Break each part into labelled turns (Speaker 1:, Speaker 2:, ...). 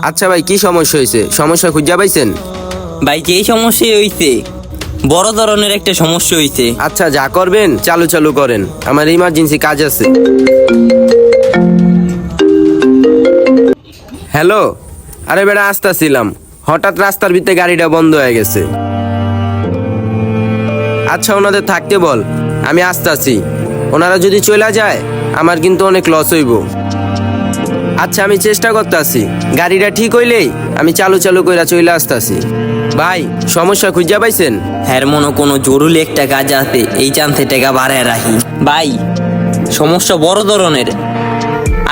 Speaker 1: আচ্ছা ভাই কি সমস্যা হয়েছে? সমস্যা খুঁজা পাইছেন?
Speaker 2: ভাই যেই সমস্যা হইছে? বড় ধরনের একটা সমস্যা হইছে।
Speaker 1: আচ্ছা যা করবেন চালু চালু করেন। আমার ইমার্জেন্সি কাজ আছে। হ্যালো আরে বেটা আসতেছিলাম। হঠাৎ রাস্তার ভিতরে গাড়িটা বন্ধ হয়ে গেছে। আচ্ছা ওনাদের থাকতে বল। আমি আসতেছি। ওনারা যদি চলে যায় আমার কিন্তু অনেক লস হইব। আচ্ছা আমি চেষ্টা করতেছি। গাড়িটা ঠিক হইলেই আমি চালু চালু কইরা চলে আসতেছি। ভাই সমস্যা খুঁজা পাইছেন?
Speaker 2: হ্যার মনে কোনো জরুরি একটা কাজ আছে এই চান্সে টাকা বাড়ায় রাখি। ভাই সমস্যা বড় ধরনের।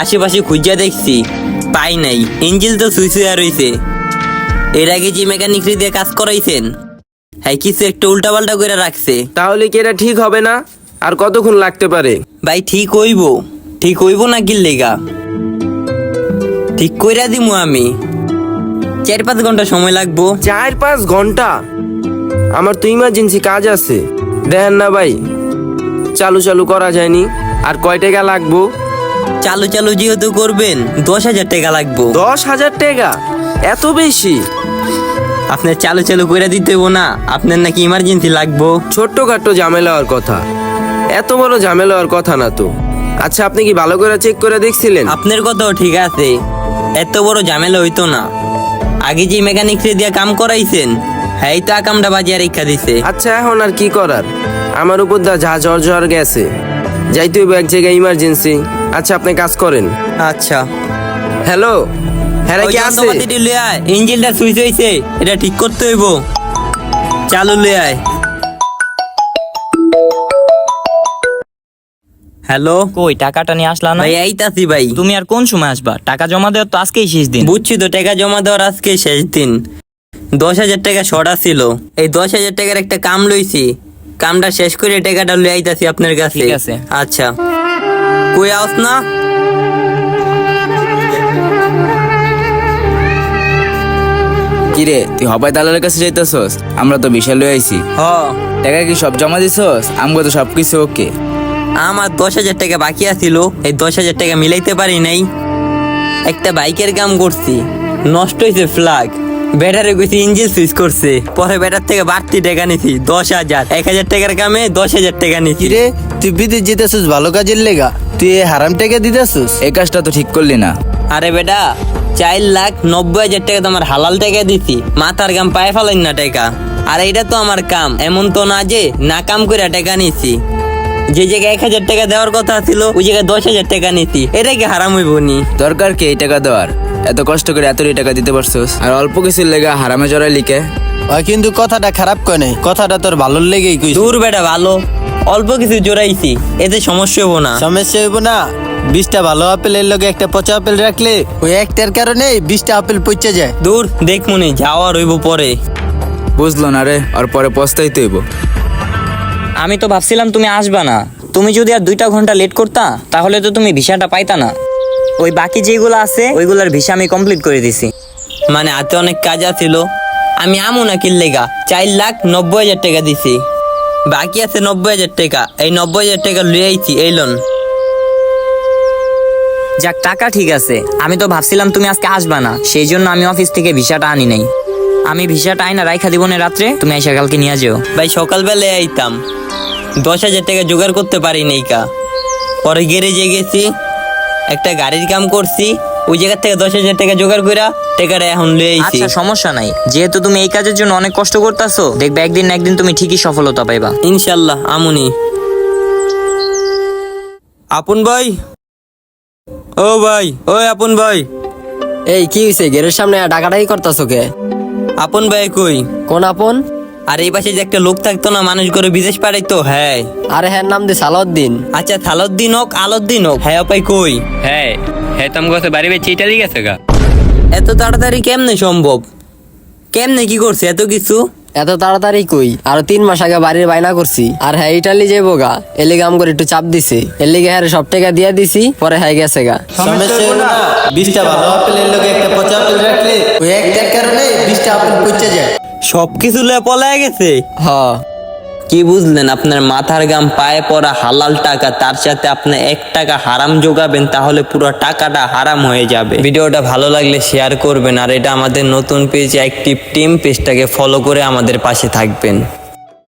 Speaker 2: আশেপাশে খুঁজা দেখছি পাই নাই। ইঞ্জিল তো সুই সুইয়া রইছে। এর আগে যে মেকানিক দিয়ে কাজ করাইছেন হ্যাঁ কিছু একটা উল্টাপাল্টা করে রাখছে।
Speaker 1: তাহলে কি এটা ঠিক হবে না? আর কতক্ষণ লাগতে পারে?
Speaker 2: ভাই ঠিক হইব। ঠিক হইব না কি লেগা ঠিক কইরা দিমু আমি। চার পাঁচ ঘণ্টা সময় লাগবো।
Speaker 1: চার পাঁচ ঘণ্টা? আমার তো ইমার্জেন্সি কাজ আছে। দেখেন না ভাই চালু চালু করা যায়নি। আর কয় টাকা লাগবো?
Speaker 2: চালু চালু যেহেতু করবেন দশ হাজার টাকা লাগবো।
Speaker 1: দশ হাজার টাকা? এত বেশি?
Speaker 2: আপনার চালু চালু করে দিতে হইবো না আপনার নাকি ইমার্জেন্সি লাগবো।
Speaker 1: ছোট্টখাট্ট ঝামেলা হওয়ার কথা। এত বড় ঝামেলা হওয়ার কথা না তো। আচ্ছা আপনি কি ভালো করে চেক করে দেখছিলেন?
Speaker 2: আপনার কথাও ঠিক আছে। এত বড় ঝামেলা হইতো না। আগে যে মেকানিক দিয়ে কাম করাইছেন হ্যাঁ তো আকামটা বাজিয়ে রেখা দিছে।
Speaker 1: আচ্ছা এখন আর কি করার? আমার উপর দা যা জ্বর জ্বর গেছে। যাইতে হইব এক জায়গায় ইমার্জেন্সি আচ্ছা আপনি কাজ করেন।
Speaker 2: আচ্ছা।
Speaker 1: হ্যালো? হ্যাঁ কি আছে?
Speaker 2: ইঞ্জিনটা সুইচ হইছে এটা ঠিক করতে হইব। চালু লয়ে হ্যালো?
Speaker 3: কই টাকাটা নিয়ে আসলা না?
Speaker 2: ভাই আইতাছি ভাই।
Speaker 3: তুমি আর কোন সময় আসবা? টাকা জমা দেওয়ার তো আজকেই শেষ দিন।
Speaker 2: বুঝছি তো টাকা জমা দেওয়ার আজকে শেষ দিন। দশ হাজার টাকা শর্ট ছিল। এই দশ হাজার টাকার একটা কাম লইছি। কামটা শেষ করে টাকাটা লই আইতাছি আপনার কাছে।
Speaker 3: ঠিক আছে।
Speaker 2: আচ্ছা। কই আস না?
Speaker 4: কিরে তুই হবাই দালালের কাছে যাইতেছস? আমরা তো বিশাল লই আইছি।
Speaker 2: হ।
Speaker 4: টাকা কি সব জমা দিছস? আমগো তো সব কিছু ওকে।
Speaker 2: আমার দশ হাজার টাকা বাকি আছিল এই দশ হাজার টাকা মিলাইতে পারি নাই। একটা বাইকের কাম করছি নষ্ট হয়েছে ফ্লাগ ব্যাটারে গেছি ইঞ্জিন সুইচ করছে পরে ব্যাটার থেকে বাড়তি টাকা নিছি দশ হাজার। এক হাজার টাকার কামে দশ হাজার টাকা নিছি।
Speaker 5: রে তুই বিদেশ যেতেছিস ভালো কাজের লেগা? তুই এ হারাম টাকা দিতেছিস?
Speaker 4: এই কাজটা তো ঠিক করলি না।
Speaker 2: আরে বেটা চার লাখ নব্বই হাজার টাকা তো আমার হালাল টাকা দিছি মাথার কাম পায়ে ফেলেন না টাকা। আর এটা তো আমার কাম এমন তো না যে না কাম করে টাকা নিছি। যে জায়গায় এক হাজার টাকা দেওয়ার কথা ছিল ওই জায়গায় দশ হাজার টাকা নিছি এটা কি হারাম হইব নি?
Speaker 4: দরকার কি এই টাকা দেওয়ার? এত কষ্ট করে এত টাকা দিতে পারছস? আর অল্প কিছুর লেগে হারামে জড়াই লিখে।
Speaker 5: ওই কিন্তু কথাটা খারাপ কয় নাই কথাটা তোর ভালো লেগেই কইছি।
Speaker 2: দূর বেটা ভালো। অল্প কিছু জোড়াইছি এতে সমস্যা হব না।
Speaker 5: সমস্যা হইব না। বিশটা ভালো আপেলের লগে একটা পচা আপেল রাখলে ওই একটার কারণে বিশটা আপেল পচে যায়।
Speaker 2: দূর দেখ মনে যাওয়া রইব পরে।
Speaker 4: বুঝলো না রে আর পরে পস্তাইতে হইব।
Speaker 3: আমি তো ভাবছিলাম তুমি আসবা না। তুমি যদি আর দুইটা ঘণ্টা লেট করতা তাহলে তো তুমি ভিসাটা পাইতা না। ওই বাকি যেগুলো আছে ওইগুলোর ভিসা আমি কমপ্লিট করে দিছি।
Speaker 2: মানে হাতে অনেক কাজ আছিল। আমি আমু না কিল্লেগা চার লাখ নব্বই হাজার টাকা দিছি। বাকি আছে নব্বই হাজার টাকা এই নব্বই হাজার টাকা লুয়ে আইছি এই লোন।
Speaker 3: যাক টাকা ঠিক আছে। আমি তো ভাবছিলাম তুমি আজকে আসবা না সেই জন্য আমি অফিস থেকে ভিসাটা আনি নাই। আমি ভিসাটা আইনা রাইখা দিব না রাত্রে তুমি এসে কালকে নিয়ে যেও।
Speaker 2: ভাই সকালবেলায় আইতাম। দশ হাজার টাকা জোগাড় করতে পারি নাই কা। পরে গ্যারেজে গেছি একটা গাড়ির কাম করছি ওই জায়গা থেকে দশ হাজার টাকা জোগাড় কইরা টাকাটা এখন লুয়ে আইছি।
Speaker 3: আচ্ছা সমস্যা নাই। যেহেতু তুমি এই কাজের জন্য অনেক কষ্ট করতেছো দেখবে একদিন না একদিন তুমি ঠিকই সফলতা পাইবা।
Speaker 2: ইনশাল্লাহ আমুনি। আপন ভাই? ও ভাই ও আপন ভাই।
Speaker 6: এই কি হইছে? গেটের সামনে ডাকাডাকি করতাছো কে?
Speaker 2: আপন ভাই কই?
Speaker 6: কোন আপন?
Speaker 2: আর এই পাশে যে একটা লোক থাকতো না মানুষ করে বিদেশ পাঠাইতো হ্যাঁ।
Speaker 6: আরে হ্যাঁ নাম দি সালাউদ্দিন।
Speaker 2: আচ্ছা সালাউদ্দিন হোক আলাউদ্দিন হোক। হ্যাঁ ভাই কই?
Speaker 7: হ্যাঁ হ্যাঁ তুমি গেছে বাড়ি বেচে ইটালি গেছে গা।
Speaker 2: এত তাড়াতাড়ি কেমনে সম্ভব? কেমনে কি করছে এত কিছু?
Speaker 6: এত তাড়াতাড়ি কই? আর তিন মাস আগে বাড়ির বাইনা করছি। আর হ্যাঁ ইটালি যে গা এলিগে আম করে একটু চাপ দিছে। এলিগে হ্যাঁ সব টাকা দিয়ে দিছি পরে হ্যাঁ গেছে গা।
Speaker 5: সবকিছু হইব বিশটা ভালো আপেলের লগে একটা পচা আপেল রাখলে ওই একটার কারণে বিশটা আপেল পচে যায়।
Speaker 2: সব কিছু লয়ে পলায় গেছে।
Speaker 6: হ।
Speaker 2: কি বুঝলেন? আপনার মাথার গাম পায়ে পড়া হালাল টাকা, তার সাথে আপনি এক টাকা হারাম যোগাবেন, তাহলে পুরো টাকাটা হারাম হয়ে যাবে। ভিডিওটা ভালো লাগলে শেয়ার করবেন, আর এটা আমাদের নতুন পেজ অ্যাক্টিভ টিম পেজটাকে ফলো করে আমাদের পাশে থাকবেন।